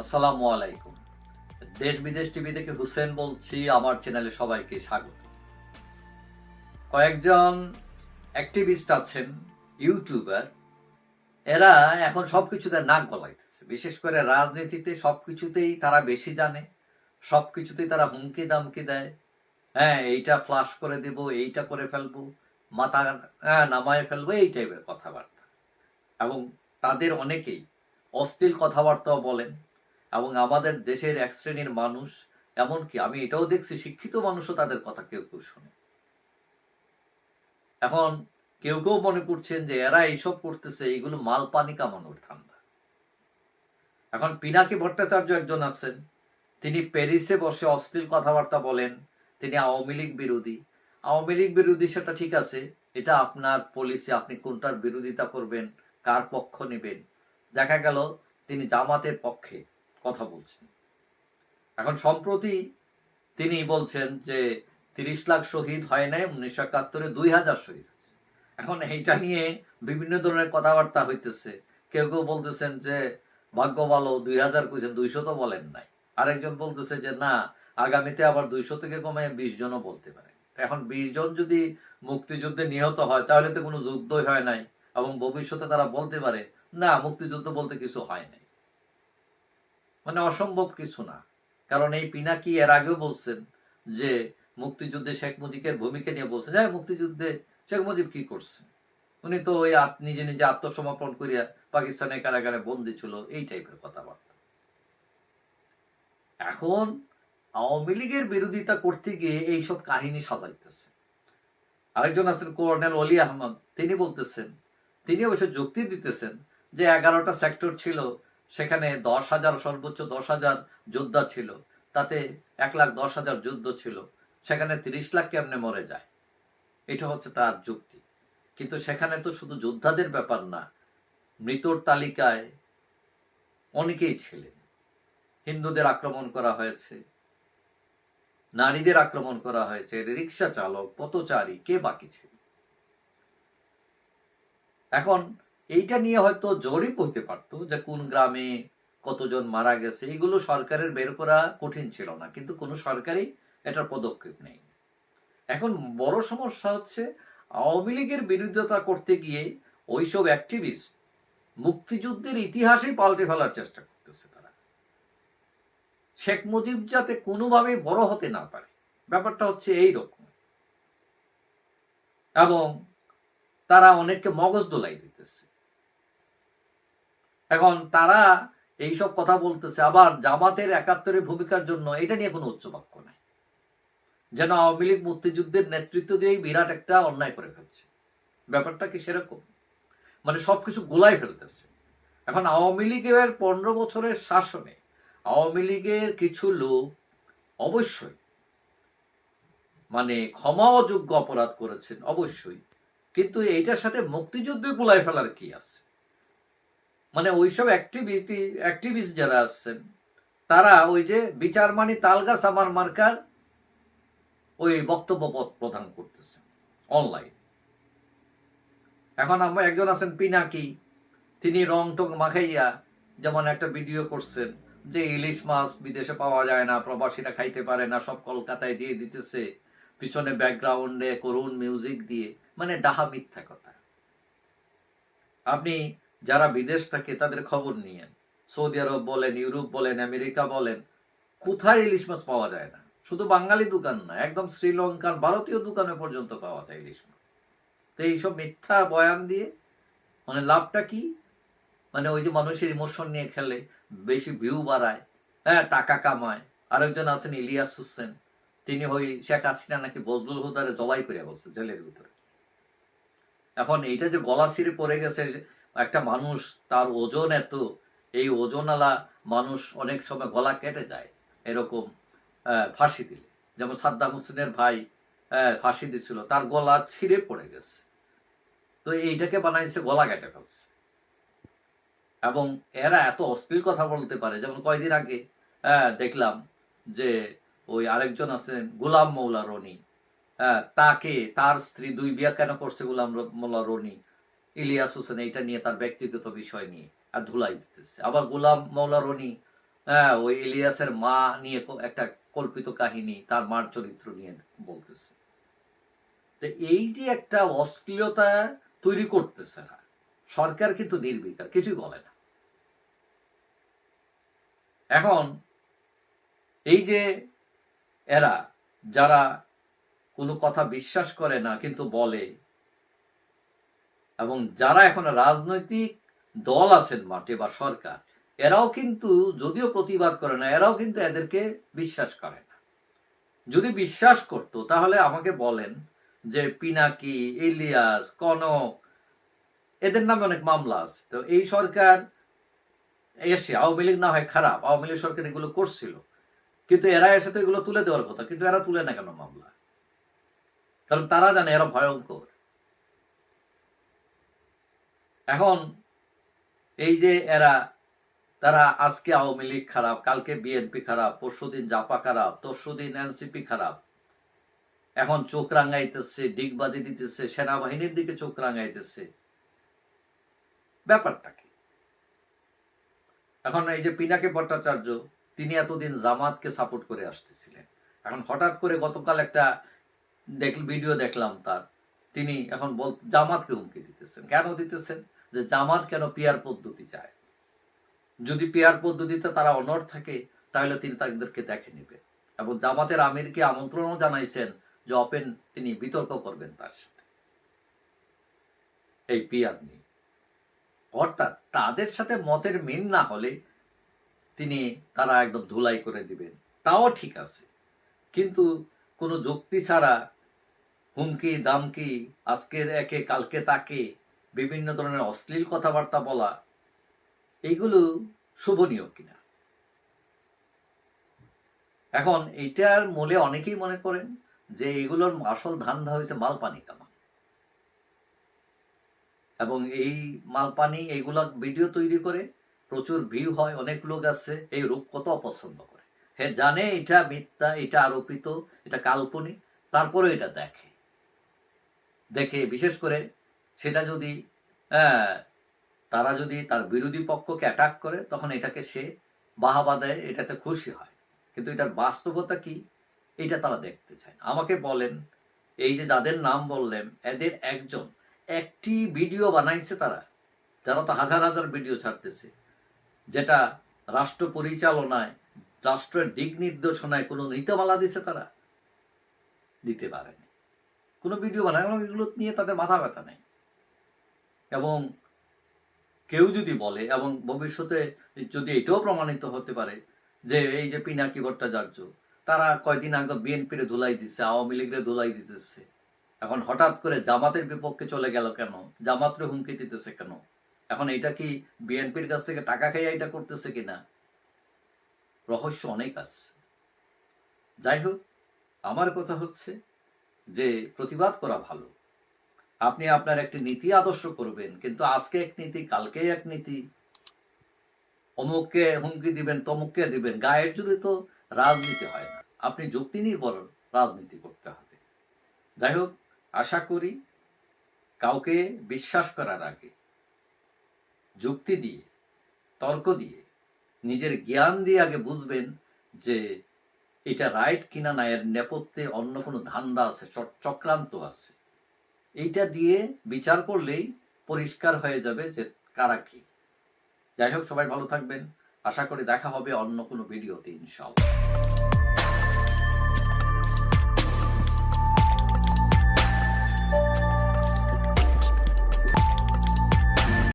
আসসালামু আলাইকুম। দেশ বিদেশ টিভি থেকে হুসেন বলছি আমার চ্যানেলে সবাইকে স্বাগত। কয়েকজন অ্যাক্টিভিস্ট আছেন ইউটিউবার। এরা এখন সবকিছুতে নাক গলাইতেছে। বিশেষ করে রাজনীতিতে সবকিছুতেই তারা বেশি জানে সবকিছুতেই তারা হুমকি দামকি দেয়। হ্যাঁ এইটা ফ্লাশ করে দেব এইটা করে ফেলব মাথা হ্যাঁ, নামায় ফেলব এই টাইপের কথাবার্তা। এবং তাদের অনেকেই অশ্লীল কথাবার্তাও বলেন। এবং আমাদের দেশের এক শ্রেণির মানুষ, এমনকি আমি এটাও দেখছি, শিক্ষিত মানুষও তাদের কথা কেউ কেউ শুনে। এখন কেউ কেউ মনে করছেন যে এরা এইসব করতেছে এইগুলো মাল পানি কামানোর ধান্দা। এখন পিনাকি ভট্টাচার্য একজন আছেন, তিনি প্যারিসে বসে অশ্লীল কথাবার্তা বলেন, তিনি আওয়ামী লীগ বিরোধী। আওয়ামী লীগ বিরোধী সেটা ঠিক আছে, এটা আপনার পলিসি আপনি কোনটার বিরোধিতা করবেন, কার পক্ষ নেবেন। দেখা গেল, তিনি জামাতের পক্ষে। কথা বলছেন। এখন সম্প্রতি তিনি বলছেন যে তিরিশ লাখ শহীদ হয় নাই, উনিশশো একাত্তরে দুই হাজার শহীদ এখন এইটা নিয়ে বিভিন্ন ধরনের কথাবার্তা হইতেছে। কেউ কেউ বলতেছেন যে ভাগ্য ভালো, দুই হাজার কইছেন, দুইশো তো বলেন নাই। আরেকজন বলতেছে যে না, আগামীতে আবার দুইশো থেকে কমে বিশ জনও বলতে পারে। এখন বিশ জন যদি মুক্তিযুদ্ধে নিহত হয়, তাহলে তো কোনো যুদ্ধই হয় নাই এবং ভবিষ্যতে তারা বলতে পারে, না, মুক্তিযুদ্ধ বলতে কিছু হয় নাই। মানে অসম্ভব কিছু না। কারণ এই পিনাকি এর আগেও বলছেন যে, মুক্তিযুদ্ধে শেখ মুজিবের ভূমিকা নিয়ে বলছেন হ্যাঁ মুক্তিযুদ্ধে শেখ মুজিব কি করছে? উনি তো ওই নিজে নিজে আত্মসমর্পণ করিয়া পাকিস্তানের কারাগারে বন্দি ছিল, এই টাইপের কথাবার্তা। এখন আওয়ামী লীগের বিরোধিতা করতে গিয়ে এইসব কাহিনী সাজাইতেছে। আরেকজন আছেন কর্নেল অলি আহমদ, তিনি বলতেছেন, তিনি অবশ্য যুক্তি দিতেছেন যে এগারোটা সেক্টর ছিল সেখানে দশ হাজার, সর্বোচ্চ দশ হাজার যোদ্ধা ছিল। তাতে এক লাখ দশ হাজার যুদ্ধ ছিল। সেখানে তিরিশ লাখ কেমনে মরে যায়? এটা হচ্ছে তার যুক্তি। কিন্তু সেখানে তো শুধু যোদ্ধাদের ব্যাপার না, মৃতর তালিকায় অনেকেই ছিলেন। হিন্দুদের আক্রমণ করা হয়েছে, নারীদের আক্রমণ করা হয়েছে রিক্সা চালক, পথচারী, কে বাকি ছিল? এখন এইটা নিয়ে হয়তো জরিপ হইতে পারতো যে কোন গ্রামে কতজন মারা গেছে এগুলো সরকারের বের করা কঠিন ছিল না, কিন্তু কোনো সরকারই এটার পদক্ষেপ নেই এখন বড় সমস্যা হচ্ছে আওয়ামী লীগের বিরোধিতা করতে গিয়ে ওইসব অ্যাক্টিভিস্ট মুক্তিযুদ্ধের ইতিহাসই পাল্টে ফেলার চেষ্টা করতেছে তারা। শেখ মুজিব যাতে কোনোভাবে বড় হতে না পারে, ব্যাপারটা হচ্ছে এই রকম। এবং তারা অনেককে মগজ দোলাই দিতেছে এখন তারা এইসব কথা বলতেছে, আবার জামাতের একাত্তরের ভূমিকার জন্য এটা নিয়ে কোনো উচ্চবাক্য নাই। যেন আওয়ামী লীগ মুক্তিযুদ্ধের নেতৃত্ব দিয়েই বিরাট একটা অন্যায় করে ফেলছে। ব্যাপারটা কি সেরকম? মানে সবকিছু গোলাই ফেলতেছে। এখন আওয়ামী লীগের পনেরো বছরের শাসনে আওয়ামী লীগের কিছু লোক অবশ্যই মানে ক্ষমা অযোগ্য অপরাধ করেছেন, অবশ্যই। কিন্তু এইটার সাথে মুক্তিযুদ্ধ গুলাই ফেলার কি আছে? মানে ওইসব অ্যাক্টিভিস্ট যারা আছেন তারা ওই যে বিচার মানি তালগাছ আমার মার্কার ওই বক্তব্য পদ প্রদান করতেছে অনলাইন এখন আমরা একজন আছেন পিনাকি, তিনি রং টং মাখাইয়া যেমন একটা ভিডিও করছেন যে ইলিশ মাছ বিদেশে পাওয়া যায় না, প্রবাসীরা খাইতে পারে না, সব কলকাতায় দিয়ে দিতেছে, পিছনে ব্যাকগ্রাউন্ডে করুন মিউজিক দিয়ে মানে ডাহা মিথ্যা কথা। আপনি যারা বিদেশ থাকে তাদের খবর নিয়েন সৌদি আরব বলেন, ইউরোপ বলেন, আমেরিকা বলেন, কোথায় ইলিশ মাছ পাওয়া যায় না? শুধু বাঙালি দোকান না, একদম শ্রীলঙ্কার ভারতীয় দোকানে পর্যন্ত পাওয়া যায় ইলিশ মাছ। তো এইসব মিথ্যা বয়ান দিয়ে মানে লাভটা কি? মানে ওই যে মানুষের ইমোশন নিয়ে খেলে, বেশি ভিউ বাড়ায় হ্যাঁ টাকা কামায়। আরেকজন আছেন, ইলিয়াস হোসেন, তিনি ওই শেখ হাসিনা নাকি বজলুল হুদারে জবাই করে বলছে জেলের ভিতরে। এখন এইটা যে গলা ছিঁড়ে পড়ে গেছে একটা মানুষ, তার ওজন এত, এই ওজনওয়ালা মানুষ অনেক সময় গলা কেটে যায়, এরকম ফাঁসি দিলে। যেমন সাদ্দাম হোসেনের ভাই ফাঁসি দিছিল, তার গলা ছিঁড়ে পড়ে গেছে। তো এইটাকে বানাইছে, গলা কেটে ফেলছে। এবং এরা এত অশ্লীল কথা বলতে পারে। যেমন কয়দিন আগে দেখলাম যে ওই আরেকজন আছেন, গোলাম মৌলা রনি। তাকে, তার স্ত্রী দুই বিয়া কেন করছে গোলাম মৌলা রনি? ইলিয়াস হোসেন, এইটা নিয়ে তার ব্যক্তিগত বিষয় নিয়ে। আর ধুলাই দিতেছে। আবার গোলাম মৌলা রনি হ্যাঁ ওই ইলিয়াসের মা নিয়ে একটা কল্পিত কাহিনী তার মার চরিত্র নিয়ে বলতেছে। তো এই যে একটা অশ্লীলতা তৈরি করতেছে না, সরকার কিন্তু নির্বিকার, কিছুই বলে না। এখন এই যে এরা, যারা কোনো কথা বিশ্বাস করে না, কিন্তু বলে এবং যারা এখন রাজনৈতিক দল আছেন মাঠে বা সরকার, এরাও কিন্তু যদিও প্রতিবাদ করে না, এরাও কিন্তু এদেরকে বিশ্বাস করে না। যদি বিশ্বাস করত, তাহলে আমাকে বলেন যে পিনাকি, ইলিয়াস, কনক, এদের নামে অনেক মামলা আছে। তো এই সরকার এসে, আওয়ামী লীগ না হয় খারাপ, আওয়ামী লীগ সরকার এগুলো করছিল। কিন্তু এরা এসে তো এগুলো তুলে দেওয়ার কথা, কিন্তু এরা তুলে না কেন মামলা? কারণ তারা জানে এরা ভয়ঙ্কর। এখন এই যে এরা, তারা আজকে আওয়ামী লীগ খারাপ, কালকে বিএনপি খারাপ, পরশুদিন জাপা খারাপ, তরশুদিন এনসিপি খারাপ। এখন চোখ রাঙাইতেছে, ডিগবাজি দিতেছে, সেনাবাহিনীর দিকে চোখ রাঙাইতেছে। ব্যাপারটা কি? এখন এই যে পিনাকি ভট্টাচার্য, তিনি এতদিন জামাতকে সাপোর্ট করে আসতেছিলেন। এখন হঠাৎ করে গতকাল একটা দেখ ভিডিও দেখলাম তার। তিনি এখন বল, জামাতকে হুমকি দিতেছেন। কেন দিতেছেন? যে জামাত কেন পিয়ার পদ্ধতি চায়? যদি পিয়ার পদ্ধতিতে তারা অনর থাকে, তাহলে তিনি তাদেরকে দেখে নেবেন। এবং জামাতের আমিরকে আমন্ত্রণও জানাইছেন যে ওপেন তিনি বিতর্ক করবেন তার সাথে। এই পিয়ার নিয়ে। অর্থাৎ তাদের সাথে মতের মিল না হলে তিনি তারা একদম ধুলাই করে দিবেন। তাও ঠিক আছে। কিন্তু কোনো যুক্তি ছাড়া হুমকি, দামকি আজকে একে, কালকে তাকে বিভিন্ন ধরনের অশ্লীল কথাবার্তা বলা এইগুলো শোভনীয় কিনা? এখন এইটার মূলে অনেকেই মনে করেন যে এগুলোর আসল ধান্দা হয়েছে মালপানি কামা। এবং এই মালপানি এইগুলা ভিডিও তৈরি করে প্রচুর ভিউ হয়, অনেক লোক আছে এই রূপ কত অপছন্দ করে। হ্যাঁ জানে এটা মিথ্যা, এটা আরোপিত, এটা কাল্পনিক তারপরে এটা দেখে। দেখে বিশেষ করে সেটা যদি হ্যাঁ, তারা যদি তার বিরোধী পক্ষকে অ্যাটাক করে তখন এটাকে সে বাহাবা দেয় এটাতে খুশি হয়। কিন্তু এটার বাস্তবতা কি? এটা তারা দেখতে চায় আমাকে বলেন এই যে যাদের নাম বললেন এদের একজন একটি ভিডিও বানাইছে তারা। তারা তো হাজার হাজার ভিডিও ছাড়তেছে। যেটা রাষ্ট্র পরিচালনায় রাষ্ট্রের দিক নির্দেশনায় কোনো নীতিমালা দিছে তারা? দিতে পারেনি। কোনো ভিডিও বানায় এগুলো নিয়ে তাদের মাথা ব্যথা নেই। এবং কেউ যদি বলে এবং ভবিষ্যতে যদি এটাও প্রমাণিত হতে পারে যে এই যে পিনাকি ভট্টাচার্য, তারা কয়দিন আগে বিএনপির ধুলাই দিচ্ছে আওয়ামী লীগের ধুলাই দিতেছে। এখন হঠাৎ করে জামাতের বিপক্ষে চলে গেল কেন? জামাতরে হুমকি দিতেছে কেন? এখন এটা কি বিএনপির কাছ থেকে টাকা খাইয়া এটা করতেছে কিনা? রহস্য অনেক আছে। যাই হোক, আমার কথা হচ্ছে যে প্রতিবাদ করা ভালো। আপনি আপনার একটি নীতি আদর্শ করবেন, কিন্তু আজকে এক নীতি, কালকে এক নীতি। অমুককে হুমকি দিবেন, তমুককে দিবেন, গায়ের জুড়ে তো রাজনীতি হয় না। আপনি যুক্তি নির্ভর রাজনীতি করতে হবে। যাই হোক, আশা করি কাউকে বিশ্বাস করার আগে, যুক্তি দিয়ে, তর্ক দিয়ে, নিজের জ্ঞান দিয়ে আগে বুঝবেন যে এটা রাইট কিনা না, এর নেপথ্যে অন্য কোনো ধান্দা আছে চক্রান্ত আছে। এইটা দিয়ে বিচার করলেই পরিষ্কার হয়ে যাবে যে কারা কি। যাই হোক, সবাই ভালো থাকবেন। আশা করি দেখা হবে অন্য কোনো ভিডিওতে, ইনশাআল্লাহ।